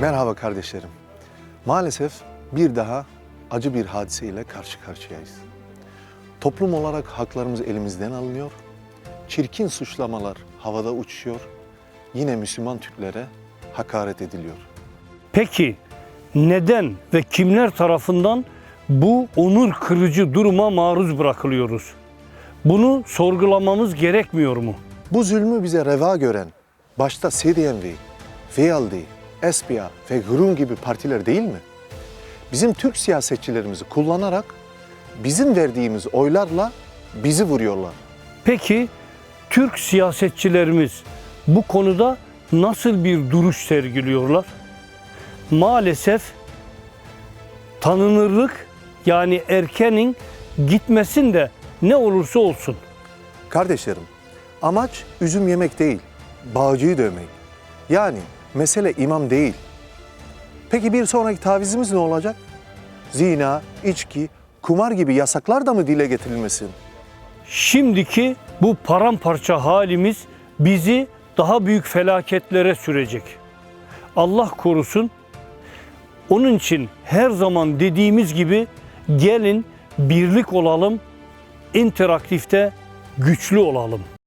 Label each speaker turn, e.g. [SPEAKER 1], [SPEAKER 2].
[SPEAKER 1] Merhaba kardeşlerim. Maalesef bir daha acı bir hadiseyle karşı karşıyayız. Toplum olarak haklarımız elimizden alınıyor. Çirkin suçlamalar havada uçuşuyor. Yine Müslüman Türklere hakaret ediliyor.
[SPEAKER 2] Peki neden ve kimler tarafından bu onur kırıcı duruma maruz bırakılıyoruz? Bunu sorgulamamız gerekmiyor mu?
[SPEAKER 1] Bu zulmü bize reva gören başta CDMV, VLD, SPA ve Grun gibi partiler değil mi? Bizim Türk siyasetçilerimizi kullanarak bizim verdiğimiz oylarla bizi vuruyorlar.
[SPEAKER 2] Peki Türk siyasetçilerimiz bu konuda nasıl bir duruş sergiliyorlar? Maalesef tanınırlık yani erkenin gitmesin de ne olursa olsun.
[SPEAKER 1] Kardeşlerim, amaç üzüm yemek değil, bağcıyı dövmek. Yani mesele imam değil. Peki bir sonraki tavizimiz ne olacak? Zina, içki, kumar gibi yasaklar da mı dile getirilmesin?
[SPEAKER 2] Şimdiki bu paramparça halimiz bizi daha büyük felaketlere sürecek. Allah korusun. Onun için her zaman dediğimiz gibi gelin birlik olalım, interaktifte güçlü olalım.